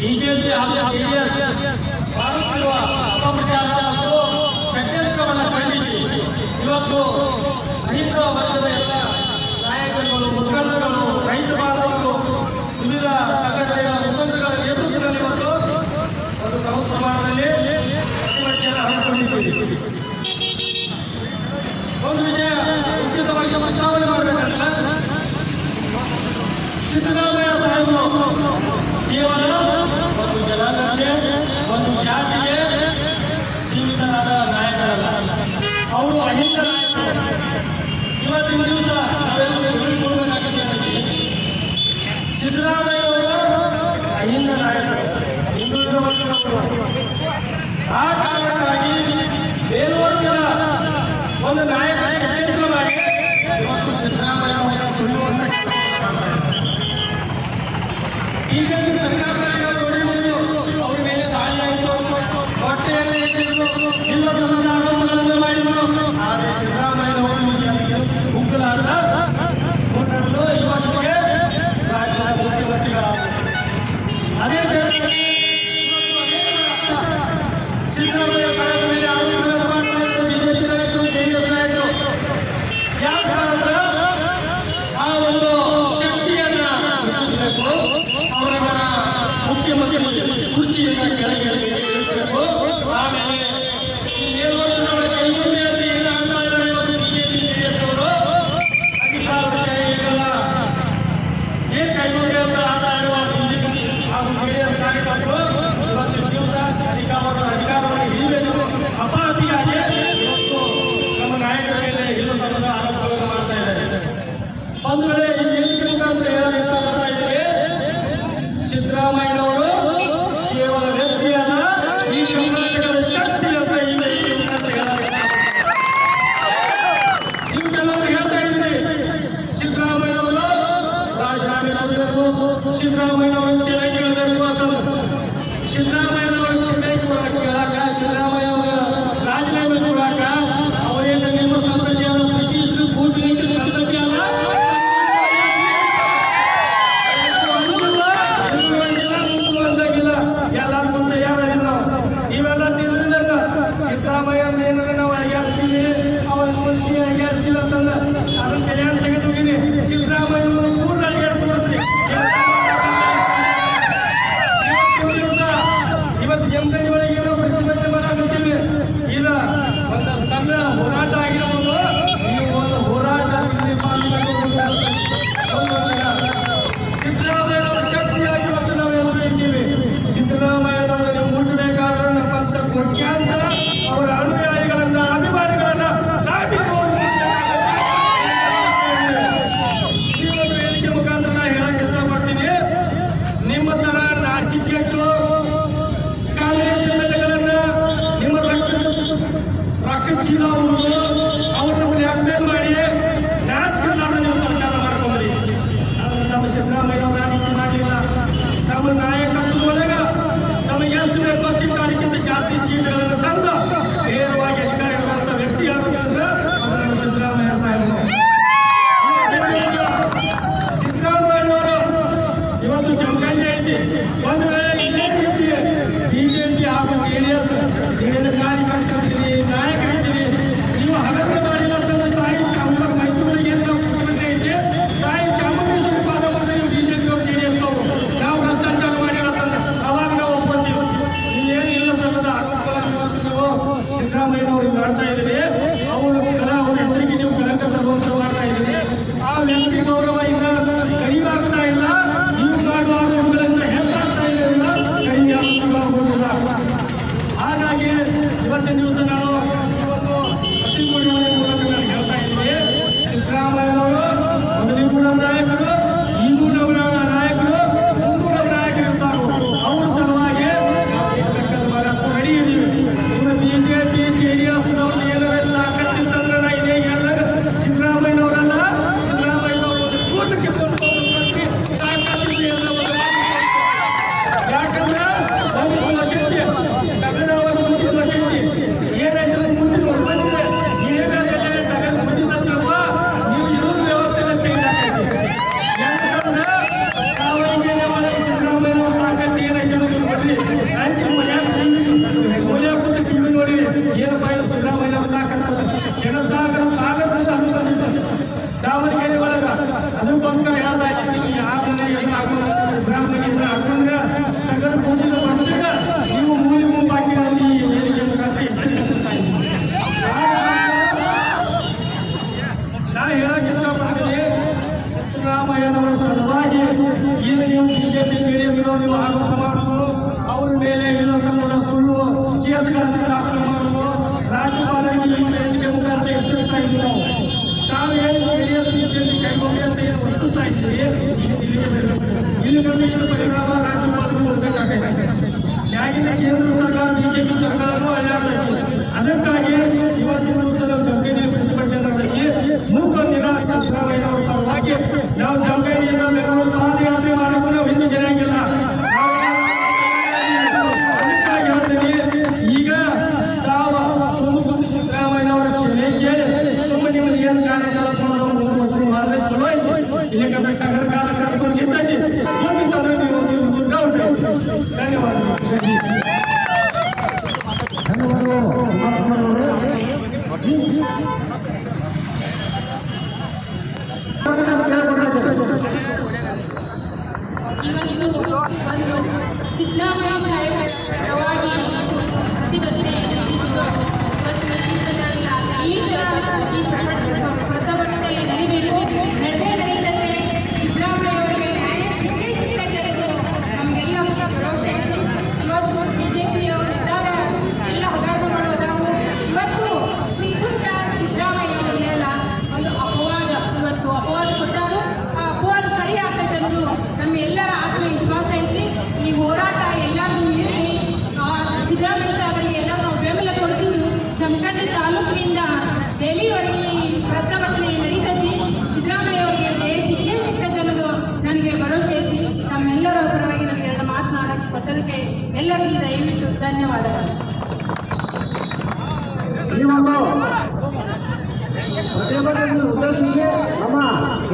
BJP ಹಾಗೂ JDS ಮಾಡುತ್ತಿರುವ ಅಪಪ್ರಚಾರ ಮತ್ತು ಇವತ್ತು ರೈತ ವರ್ಗದ ಎಲ್ಲ ನಾಯಕರುಗಳು, ಮುಖಂಡರುಗಳು, ರೈತ ಬಾಂಧವರು, ವಿವಿಧ ಇವತ್ತು ಒಂದು ಪ್ರಮಾಣದಲ್ಲಿ ಪ್ರತಿಭಟನೆಯನ್ನು ಒಂದು ವಿಷಯ ಉಚಿತವಾಗಿ ಪ್ರಸ್ತಾವನೆ సిద్ధరామయ్య సాహెబ్ కేవలం ಸಿದ್ದರಾಮಯ್ಯನವರು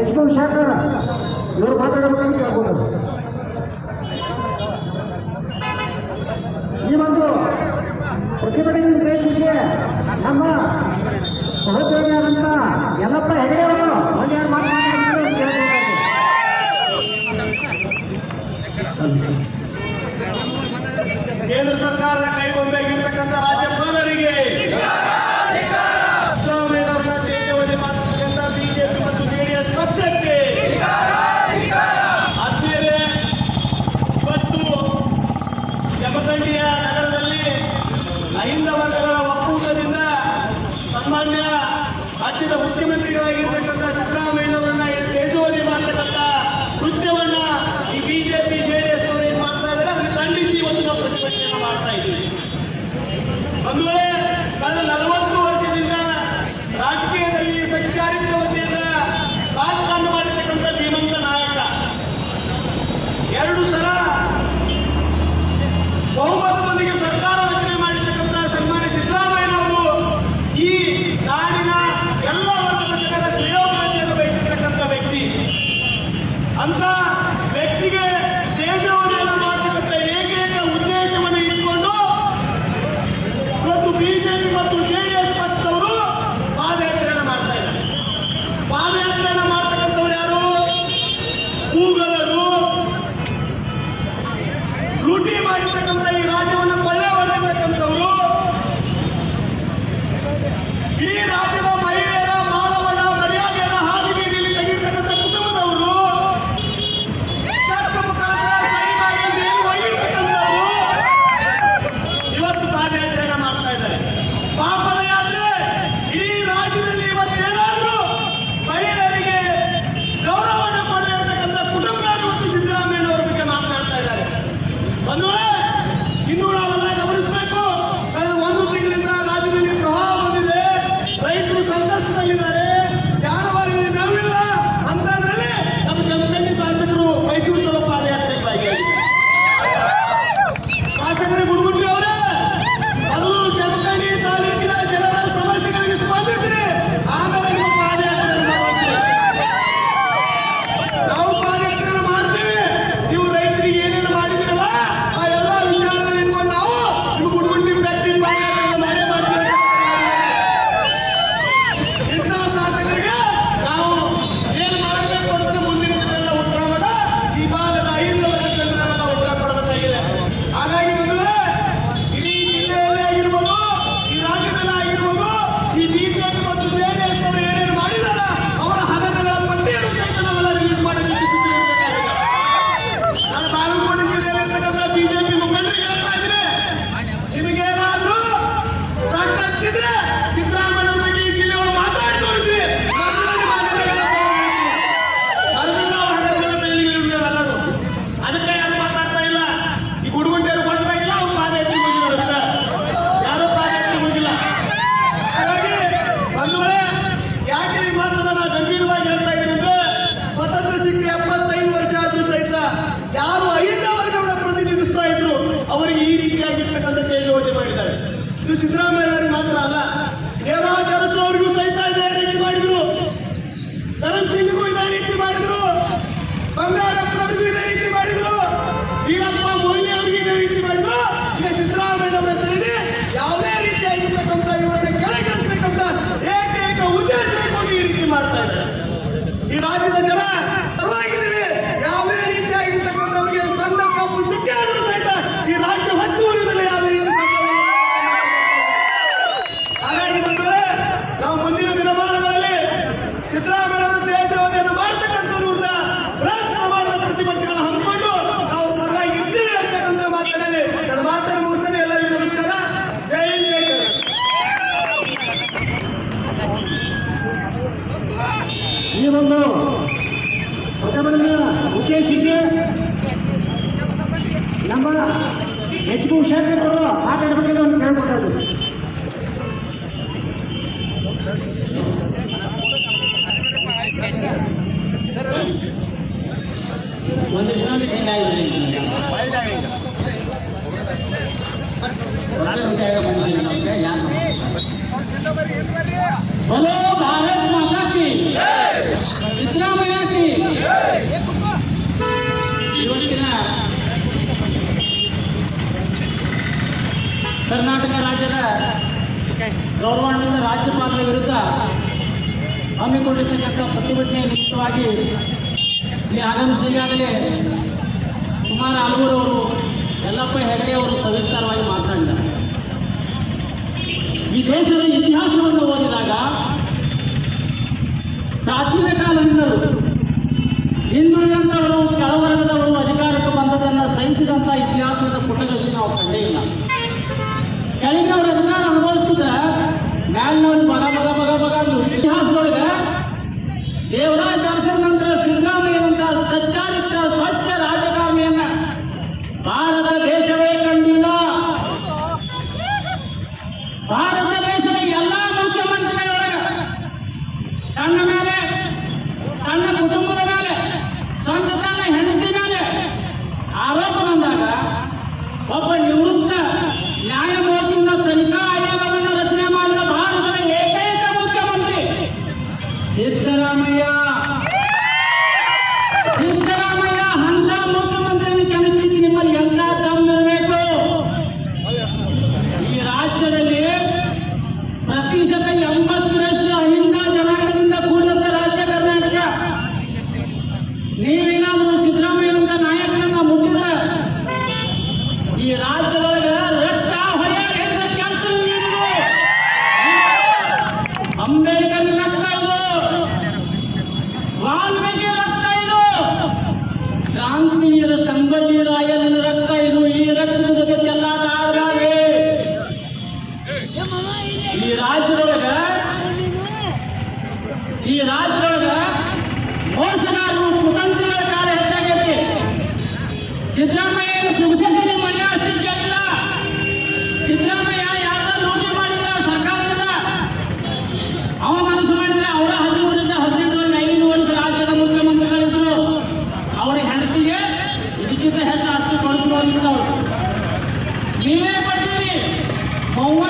ಎಷ್ಟು ಶಾಖರ? ಇವರು ಮಾತಾಡಬೇಕಂತ ಕೇಳ್ಕೊಂಡ್ರು ಈ ಒಂದು ಪ್ರತಿಭಟನೆ ಉದ್ದೇಶಿಸಿ ನಮ್ಮ ಸಹೋದ್ಯೋಗಿಯಾದಂಥ ಎಲ್ಲಪ್ಪ ಹೆಗಡೆ ಅವರು ಒಂದೆರಡು ಮಾತಾಡ ರಾಜ್ಯದ ಮುಖ್ಯಮಂತ್ರಿಗಳಾಗಿರ್ತಕ್ಕಂಥ ಸಿದ್ದರಾಮಯ್ಯ ಅವರನ್ನ ತೇಜೋವಧಿ ಮಾಡ್ತಕ್ಕಂಥ ಕೃತ್ಯವನ್ನ ಈ ಬಿಜೆಪಿ, ಜೆಡಿಎಸ್ ಅವರು ಏನ್ ಮಾಡ್ತಾ ಇದ್ದಾರೆ? ಅದನ್ನು ಖಂಡಿಸಿ ಒಂದು ಪ್ರತಿಭಟನೆಯನ್ನು ಮಾಡ್ತಾ ಇದ್ದೀವಿ. ಬಂಧುಗಳೇ, ಕಳೆದ ನಲವತ್ತು ಗೌರವಾನ್ವಿತ ರಾಜ್ಯಪಾಲರ ವಿರುದ್ಧ ಹಮ್ಮಿಕೊಂಡಿರ್ತಕ್ಕಂಥ ಪ್ರತಿಭಟನೆ ನಿಮಿತ್ತವಾಗಿ ಇಲ್ಲಿ ಆಗಮಿಸಿ ಈಗಾಗಲೇ ಕುಮಾರ ಎಲ್ಲಪ್ಪ ಯಲ್ಲಪ್ಪ ಹೆಗಡೆ ಅವರು ಸವಿಸ್ತಾರವಾಗಿ ಮಾತನಾಡಿದ್ದಾರೆ. ಈ ದೇಶದ ಇತಿಹಾಸವನ್ನು ಓದಿದಾಗ ಪ್ರಾಚೀನ ಕಾಲದಿಂದಲೂ ಹಿಂದುಳಿದಂಥವರು ಕೆಳವರ್ಗದವರು ಅಧಿಕಾರಕ್ಕೆ ಬಂದದನ್ನು ಸಹಿಸಿದಂಥ ಇತಿಹಾಸದ ಪುಟಗಳಲ್ಲಿ ನಾವು ಕಂಡೇ ಇಲ್ಲ. ಕೆಳಗಿನವ್ರು ಅದನ್ನ ಅನುಭವಿಸ್ತಿದ್ರ? ಮ್ಯಾಲಿನವ್ರು ಬಗ ಬಗ ಬಗ ಬಗ ಇತಿಹಾಸದೊಳಗೆ ದೇವರಾಜ್ ಅರಸನ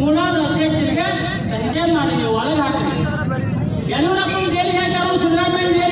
ಮೂಲಾದ ಅಧ್ಯಕ್ಷರಿಗೆ ತನಿಖೆ ಮಾಡಿ ಒಳಗೆ ಹಾಕಿ ಯಡಿಯೂರಪ್ಪನ ಜೈಲಿಗೆ ಹಾಕ್ಯಾರು ಸಿದ್ದರಾಮಯ್ಯ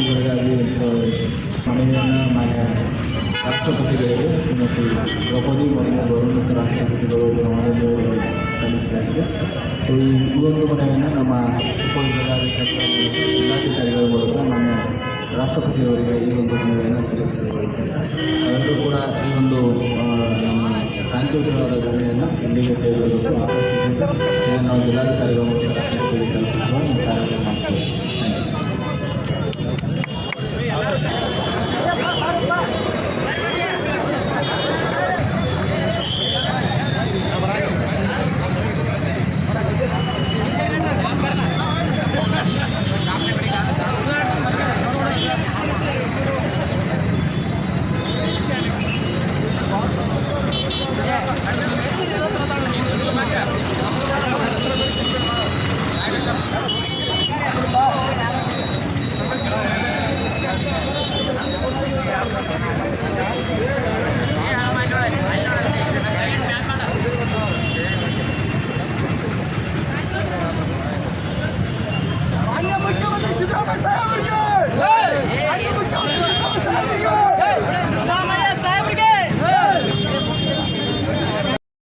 ದಲಿತ ಹಕ್ಕುಗಳಿಗಾಗಿ ಮನವಿಯನ್ನು ಮಾನ್ಯ ರಾಷ್ಟ್ರಪತಿಗಳಿಗೆ ಮತ್ತು ದ್ರೌಪದಿ ಮತ್ತು ಗೌರವಿತ ರಾಷ್ಟ್ರಪತಿಗಳು ನವದೆಹಲಿಯಲ್ಲಿ ಸಲ್ಲಿಸಲಾಗಿದೆ. ಈ ಒಂದು ಮನವಿಯನ್ನು ನಮ್ಮ ಉಪವಿಭಾಗಾಧಿಕಾರಿಗಳು ಜಿಲ್ಲಾಧಿಕಾರಿಗಳ ಮೂಲಕ ಮಾನ್ಯ ರಾಷ್ಟ್ರಪತಿಯವರಿಗೆ ಈ ಒಂದು ಮನವಿಯನ್ನು ಸಲ್ಲಿಸಲಾಗಿದೆ ಎಲ್ಲರೂ ಕೂಡ ಈ ಒಂದು ನಮ್ಮ ಶಾಂತಿಯುತವಾದ ಧರಣಿಯನ್ನು ಇಲ್ಲಿಗೆ ಕೈಗೊಳ್ಳಬೇಕು ನಾವು ಜಿಲ್ಲಾಧಿಕಾರಿಗಳ ಮೂಲಕ ರಾಷ್ಟ್ರಪತಿಗೆ ತಲುಪಿಸುವ ಕಾರ್ಯಕ್ರಮ ಮಾಡ್ತೀವಿ.